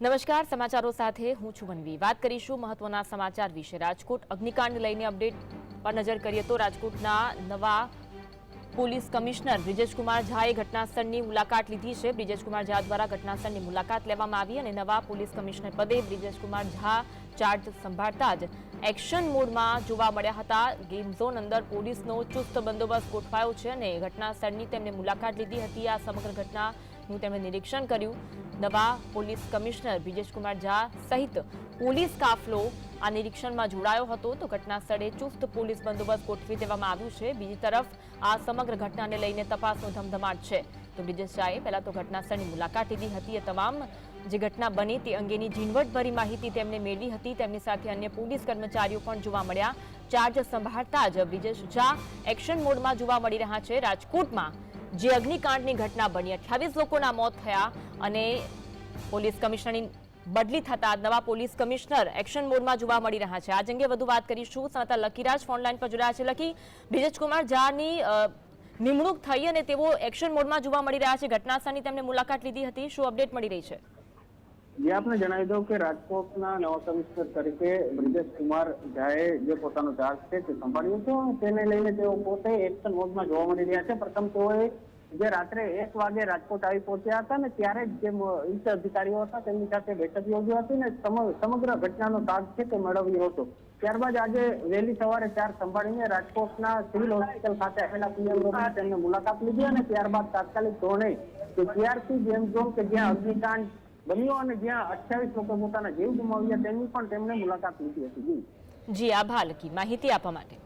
નમસ્કાર, સમાચારો સાથે હું છું વનવી. વાત કરીશું મહત્વના સમાચાર વિશે. રાજકોટ અગ્નિકાંડ લઈને અપડેટ પર નજર કરીએ તો રાજકોટના નવા પોલીસ કમિશનર બ્રિજેશકુમાર ઝાએ ઘટનાસ્થળની મુલાકાત લીધી છે. બ્રિજેશકુમાર ઝા દ્વારા ઘટનાસ્થળની મુલાકાત લેવામાં આવી અને નવા પોલીસ કમિશનર પદે બ્રિજેશકુમાર ઝા ચાર્જ સંભાળતા જ એક્શન મોડમાં જોવા મળ્યા હતા. ગેમ ઝોન અંદર પોલીસનો ચુસ્ત બંદોબસ્ત ગોઠવાયો છે અને ઘટનાસ્થળની તેમણે મુલાકાત લીધી હતી. આ સમગ્ર ઘટનાનું તેમણે નિરીક્ષણ કર્યું. નવા પોલીસ કમિશનર બ્રિજેશકુમાર ઝા સહિત પોલીસ કાફલો આ નિરીક્ષણમાં જોડાયો હતો. તો ઘટના સ્થળે ચુસ્ત પોલીસ બંદોબસ્ત ગોઠવી દેવામાં આવ્યું છે. બીજી તરફ આ સમગ્ર ઘટનાને લઈને તપાસનો ધમધમાટ છે. તો બ્રિજેશ ઝાએ પહેલા તો ઘટના સ્થળની મુલાકાત લીધી હતી. એ તમામ જે ઘટના બની તે અંગેની ઝીણવટભરી માહિતી તેમણે મેળવી હતી. તેમની સાથે અન્ય પોલીસ કર્મચારીઓ પણ જોવા મળ્યા. ચાર્જ સંભાળતા જ બ્રિજેશ ઝા એક્શન મોડમાં જોવા મળી રહ્યા છે. રાજકોટમાં જે અગ્નિકાંડની ઘટના બની. અઠ્યાવીસ લોકોના મોત થયા અને પોલીસ કમિશનરની બદલી થતા નવા પોલીસ કમિશનર એક્શન મોડમાં જોવા મળી રહ્યા છે. આજ અંગે વધુ વાત કરીશું. સંતા લકીરાજ ફોનલાઈન પર જોડાયા છે. લકી બ્રિજેશકુમાર ઝાની નિમણૂક થઈ અને તેઓ એક્શન મોડમાં જોવા મળી રહ્યા છે. ઘટનાસ્થળની તેમને મુલાકાત લીધી હતી. શું અપડેટ મળી રહી છે? જે, આપને જણાવી દઉં કે રાજકોટના નવા કમિશનર તરીકે બ્રિજેશ કુમાર ઝાએ જે પોતાનો ચાર્જ છે તે સંભાળ્યો હતો તેને લઈને તેઓ પોતે એક્શન મોડમાં જોવા મળી રહ્યા છે. પ્રથમ તેઓએ જે રાત્રે એક વાગે રાજકોટ આવી પહોંચ્યા હતા ને ત્યારે જે ઉચ્ચ અધિકારીઓ હતા તેમની સાથે બેઠક યોજી હતી ને સમગ્ર ઘટનાનો તાગ છે તે મેળવ્યો હતો. ત્યારબાદ આજે વહેલી સવારે ચાર સંભાળીને રાજકોટના સિવિલ હોસ્પિટલ ખાતે આવેલા પીએમ તેમને મુલાકાત લીધી અને ત્યારબાદ તાત્કાલિક ધોરણે કે જેમ ઝોન કે જ્યાં અગ્નિકાંડ બન્યો અને જ્યાં અઠ્યાવીસ લોકો પોતાના જીવ ગુમાવ્યા, તેની પણ તેમણે મુલાકાત લીધી હતી. જી, આભાર. લકી માહિતી આપવા માટે.